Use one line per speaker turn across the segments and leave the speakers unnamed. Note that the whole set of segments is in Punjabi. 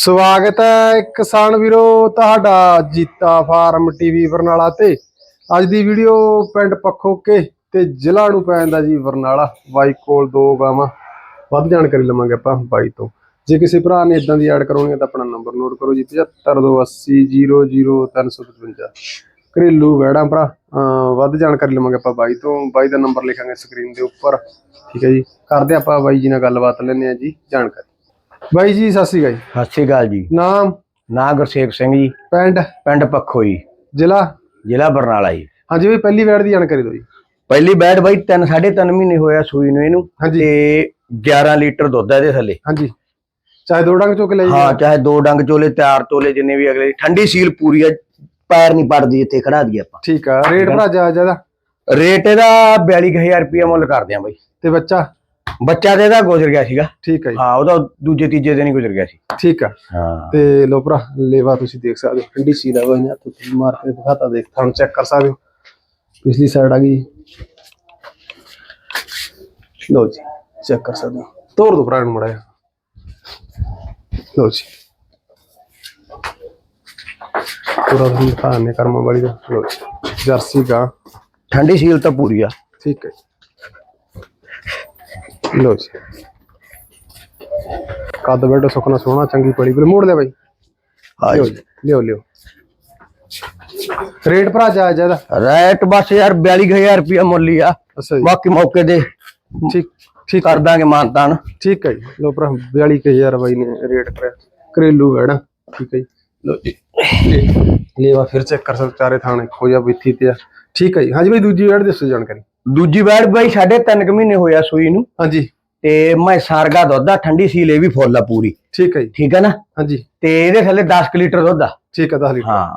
ਸਵਾਗਤ ਹੈ ਕਿਸਾਨ ਵੀਰੋ ਤੁਹਾਡਾ ਜੀਤਾ ਫਾਰਮ ਟੀਵੀ ਬਰਨਾਲਾ ਤੇ। ਅੱਜ ਦੀ ਵੀਡੀਓ ਪਿੰਡ ਪੱਖੋਕੇ ਤੇ ਜ਼ਿਲ੍ਹਾ ਨੂੰ ਪੈਂਦਾ ਜੀ ਬਰਨਾਲਾ। ਬਾਈ ਕੋਲ ਦੋ ਗਾਵਾਂ। ਵੱਧ ਜਾਣਕਾਰੀ ਲਵਾਂਗੇ ਆਪਾਂ ਬਾਈ ਤੋਂ। ਜੇ ਕਿਸੇ ਭਰਾ ਨੇ ਇਦਾਂ ਦੀ ਐਡ ਕਰਾਉਣੀ ਹੈ ਤਾਂ ਆਪਣਾ ਨੰਬਰ ਨੋਟ ਕਰੋ ਜੀ 7528000355 ਘਰੇਲੂ ਵੈੜਾਂ ਭਰਾ ਵੱਧ ਜਾਣਕਾਰੀ ਲਵਾਂਗੇ ਆਪਾਂ ਬਾਈ ਤੋਂ। ਬਾਈ ਦਾ ਨੰਬਰ ਲਿਖਾਂਗੇ ਸਕਰੀਨ ਦੇ ਉੱਪਰ। ਠੀਕ ਹੈ ਜੀ। ਕਰਦੇ ਆਪਾਂ ਬਾਈ ਜੀ ਨਾਲ ਗੱਲਬਾਤ ਲੈਣੇ ਆ ਜੀ, ਜਾਣਕਾਰੀ। ਬਾਈ ਜੀ ਸਤਿ ਸ਼੍ਰੀ ਅਕਾਲ ਜੀ।
ਸਤਿ ਸ਼੍ਰੀ ਅਕਾਲ ਜੀ।
ਨਾਮ?
ਨਾਂ ਗੁਰਸੇਵ ਸਿੰਘ ਜੀ।
ਪਿੰਡ?
ਪਿੰਡ ਪੱਖੋ ਜੀ
ਜ਼ਿਲ੍ਹਾ?
ਜ਼ਿਲ੍ਹਾ ਬਰਨਾਲਾ ਜੀ।
ਹਾਂਜੀ ਬਈ ਪਹਿਲੀ ਵੈੜ ਦੀ ਜਾਣਕਾਰੀ ਦਿਓ ਜੀ।
ਪਹਿਲੀ ਬੈਡ ਬਾਈ 3 3.5 ਮਹੀਨੇ ਹੋਇਆ ਸੂਈ ਨੂੰ ਇਹਨੂੰ
ਹਾਂਜੀ।
ਤੇ 11 ਲੀਟਰ ਦੁੱਧ ਹੈ ਇਹਦੇ ਥੱਲੇ।
ਹਾਂਜੀ। ਚਾਹੇ ਦੋ ਡੰਗ ਚੁੱਕ ਲੈ ਜੀ।
ਹਾਂ ਚਾਹੇ ਦੋ ਡੰਗ ਚੋਲੇ ਤਿਆਰ ਚੋਲੇ ਜਿੰਨੇ ਵੀ ਅਗਲੇ ਠੰਡੀ ਸੀਲ ਪੂਰੀ ਆ ਪੈਰ ਨਹੀਂ ਪੜਦੀ ਇੱਥੇ ਖੜਾ ਦਈਏ ਆਪਾਂ।
ਠੀਕ ਆ ਰੇਟ ਭਰਾ ਜਾ ਜ਼ਿਆਦਾ
ਰੇਟ ਇਹਦਾ 42000 ਰੁਪਏ ਮੁੱਲ ਕਰਦੇ ਆ ਬਾਈ।
ਤੇ ਬੱਚਾ?
ਬੱਚਾ ਤੇ ਇਹਦਾ ਗੁਜ਼ਰ ਗਿਆ ਸੀਗਾ।
ਠੀਕ ਆ ਜੀ।
ਹਾਂ ਉਹਦਾ ਦੂਜੇ ਤੀਜੇ ਦਿਨ ਹੀ ਗੁਜ਼ਰ ਗਿਆ ਸੀ।
ਠੀਕ ਆ।
ਹਾਂ।
ਤੇ ਲੋ ਭਰਾ ਲੇਵਾ ਤੁਸੀਂ ਦੇਖ ਸਕਦੇ ਹੋ ਠੰਡੀ ਸੀ ਦਾ ਹੋਇਆ ਹੱਥ ਉੱਤੇ ਮਾਰ ਕੇ ਦਿਖਾਤਾ ਦੇਖ ਤੁਹਾਨੂੰ ਚੈੱਕ ਕਰ ਸਕਦੇ ਹੋ। ਪਿਛਲੀ ਸਾਈਡ ਆ ਗਈ। ਲੋ ਜੀ ਚੈੱਕ ਕਰ ਸਕਦੇ ਹੋ। ਤੋੜ ਦੋ ਭਰਾ ਨੂੰ ਮੜਾ ਲੋ ਜੀ। ਪੂਰਾ ਤੁਹਾਨੂੰ ਦਿਖਾਣੇ ਕਰਮਾਂ ਵਾਲੀ ਦਾ। ਲੋ ਜੀ ਜਰਸੀ ਗਾ।
ਠੰਡੀ ਸੀਲ ਤਾਂ ਪੂਰੀ ਆ।
ਠੀਕ ਹੈ ਲੋ ਜੀ। ਕੱਦ ਬੈਠ ਸੁਖਣਾ ਸੋਹਣਾ ਚੰਗੀ ਪੜੀ ਬਿਲ ਮੋੜ ਲੈ ਬਾਈ।
ਹਾਂ
ਲਿਓ ਜੀ, ਲਿਓ ਲਿਓ। ਰੇਟ ਭਰਾ ਜਾ ਜਾਦਾ
ਰੇਟ ਬਸ ਯਾਰ 42000 ਰੁਪਏ ਮੁੱਲ ਹੀ ਆ।
ਅੱਛਾ ਜੀ।
ਬਾਕੀ ਮੌਕੇ ਦੇ
ਠੀਕ ਠੀਕ।
ਕਰ ਦਾਂਗੇ ਮਾਨਤਾਨ।
ਠੀਕ ਹੈ ਜੀ। ਲੋ ਭਰਾ 42000 ਬਾਈ ਨੇ ਰੇਟ ਕਰਿਆ। ਘਰੇਲੂ ਵੈੜਾ ਠੀਕ ਹੈ ਜੀ। ਲੋ ਜੀ। ਲੇਵਾ ਫਿਰ ਚੈੱਕ ਕਰ ਸਕਦੇ ਚਾਰੇ ਥਾਣੇ ਖੋਜਾ ਬਿੱਥੀ ਤੇ ਆ। ਠੀਕ ਹੈ ਜੀ। ਹਾਂਜੀ ਬਾਈ ਦੂਜੀ ਵੈੜ ਦੱਸੋ ਜਾਣਕਾਰੀ।
ਦੂਜੀ ਬੈੜ ਬਾਈ ਸਾਢੇ ਤਿੰਨ ਕੁ ਮਹੀਨੇ ਹੋਇਆ ਸੂਈ ਨੂੰ।
ਹਾਂਜੀ।
ਤੇ ਮੈਂ ਸਾਰਗਾ ਦੁੱਧ ਆ ਠੰਡੀ ਸੀਲ ਇਹ ਵੀ ਫੁੱਲ ਆ ਪੂਰੀ।
ਠੀਕ ਹੈ ਜੀ।
ਠੀਕ ਹੈ ਨਾ?
ਹਾਂਜੀ।
ਤੇ ਇਹਦੇ ਥੱਲੇ 10 ਕੁ ਲੀਟਰ ਦੁੱਧ ਆ।
ਠੀਕ ਹੈ 10 ਲੀਟਰ।
ਹਾਂ।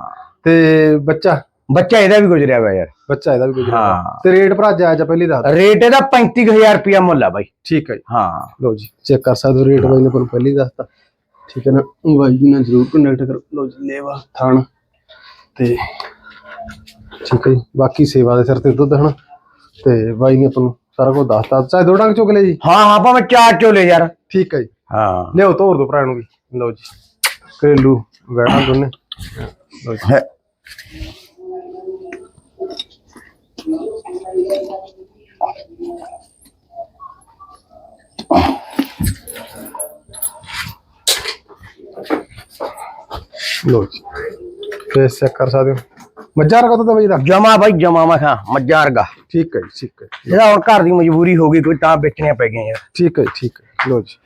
ਤੇ ਬੱਚਾ?
ਬੱਚਾ ਇਹਦਾ ਵੀ ਗੁਜ਼ਰਿਆ ਹੋਇਆ ਯਾਰ।
ਬੱਚਾ ਇਹਦਾ ਵੀ ਗੁਜਰਿਆ
ਹਾਂ।
ਤੇ ਰੇਟ ਭਰਾ ਜਾਇਜ਼ ਆ ਪਹਿਲੀ ਦਾ
ਰੇਟ ਇਹਦਾ 35000 ਰੁਪਇਆ ਮੁੱਲ ਆ ਬਾਈ।
ਠੀਕ ਹੈ ਜੀ।
ਹਾਂ।
ਲਓ ਜੀ ਚੈੱਕ ਕਰ ਸਕਦੇ ਹੋ ਰੇਟ ਬਾਈ ਨੇ ਤੁਹਾਨੂੰ ਪਹਿਲੀ ਦੱਸਤਾ। ਠੀਕ ਹੈ ਨਾ? ਬਾਈ ਜੀ ਨਾਲ ਜ਼ਰੂਰ ਕਨੈਕਟ ਕਰੋ। ਲਓ ਜੀ ਲੇਵਾ ਥਾਣ। ਤੇ ਠੀਕ ਹੈ ਜੀ ਬਾਕੀ ਸੇਵਾ ਦੇ ਸਿਰ ਤੇ ਦੁੱਧ ਹਨਾ? ਤੇ ਬਾਈ ਨੇ ਤੁਹਾਨੂੰ ਸਾਰਾ ਕੁਝ ਦੱਸਤਾ। ਚਾਹੇ ਦੋ ਡੰਗ ਚੁੱਕ ਲੈ ਜੀ।
ਹਾਂ ਹਾਂ ਭਾਵੇਂ ਚਾਰ ਚੋਲੇ ਯਾਰ?
ਠੀਕ ਹੈ ਜੀ।
ਹਾਂ।
ਲਿਓ ਤੋਰ ਦੋ ਭਰਾ ਨੂੰ ਵੀ। ਲਓ ਜੀ। ਘਰੇਲੂ ਵੈਣਾ ਦੋਨੇ। ਲਓ ਜੀ।
ਹੈ।
ਲਓ ਜੀ। ਫੇਸ ਚੈੱਕ ਕਰ ਸਕਦੇ ਹੋ। ਮੱਝਾਂ ਰਕਤ ਤਾਂ ਬਾਈ ਦਾ?
ਜਮਾ ਬਾਈ ਜਮਾ ਮੈਂ ਕਿਹਾ ਮੱਝਾਂ ਵਰਗਾ
ਠੀਕ ਹੈ ਜੀ ਠੀਕ ਹੈ
ਇਹਦਾ ਹੁਣ ਘਰ ਦੀ ਮਜਬੂਰੀ ਹੋ ਗਈ ਕੋਈ ਤਾਂ ਵੇਚਣੀਆਂ ਪੈ ਗਈਆਂ। ਯਾਰ
ਠੀਕ ਹੈ ਜੀ, ਠੀਕ ਹੈ। ਲੋ ਜੀ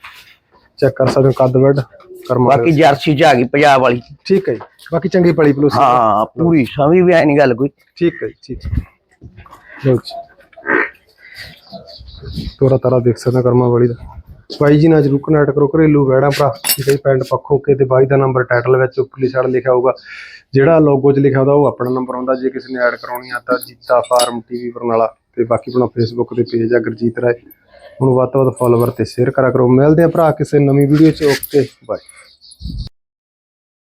ਚੈੱਕ ਕਰ ਸਕਦੇ ਹੋ ਕੱਦ ਬੈਡ ਕਰਮਾ
ਬਾਕੀ ਜਰਸੀ ਚ ਆ ਗਈ ਪੰਜਾਬ ਵਾਲੀ।
ਠੀਕ ਹੈ ਜੀ ਬਾਕੀ ਚੰਗੀ ਪਲੀ ਪਲੂਸ।
ਹਾਂ ਪੂਰੀ ਸਮਝ ਵੀ ਆਈ ਨਹੀਂ ਗੱਲ ਕੋਈ।
ਠੀਕ ਹੈ ਜੀ ਠੀਕ ਹੈ। ਲੋ ਜੀ। ਤੋਰਾ ਤਾਰਾ ਦੇਖ ਸਕਦੇ ਹੋ ਕਰਮਾ ਵਾਲੀ ਦਾ। ਬਾਈ ਜੀ ਨਾਲ ਜਰੂਰ ਕਨੈਕਟ ਕਰੋ, ਘਰੇਲੂ ਵੈੜਾਂ ਭਰਾ ਠੀਕ ਪਿੰਡ ਪੱਖੋ ਕੇ ਤੇ ਬਾਈ ਦਾ ਨੰਬਰ ਟਾਈਟਲ ਵਿੱਚ ਉੱਪਰਲੀ ਸਾਈਡ ਲਿਖਿਆ ਹੋਊਗਾ। ਜਿਹੜਾ ਲੋਗੋ 'ਚ ਲਿਖਿਆ ਹੁੰਦਾ, ਉਹ ਆਪਣਾ ਨੰਬਰ ਹੁੰਦਾ, ਜੇ ਕਿਸੇ ਨੇ ਐਡ ਕਰਾਉਣੀ ਆ ਤਾਂ ਜੀਤਾ ਫਾਰਮ ਟੀਵੀ ਬਰਨਾਲਾ ਤੇ ਬਾਕੀ ਆਪਣਾ ਫੇਸਬੁੱਕ ਤੇ ਪੇਜ ਆ, ਗੁਰਜੀਤ ਰਾਏ। ਹੁਣ ਵੱਧ ਤੋਂ ਵੱਧ ਫਾਲੋਵਰ ਤੇ ਸ਼ੇਅਰ ਕਰਾ ਕਰੋ। ਮਿਲਦੇ ਆ ਭਰਾ ਕਿਸੇ ਨਵੀਂ ਵੀਡੀਓ 'ਚ, ਓਕੇ ਬਾਏ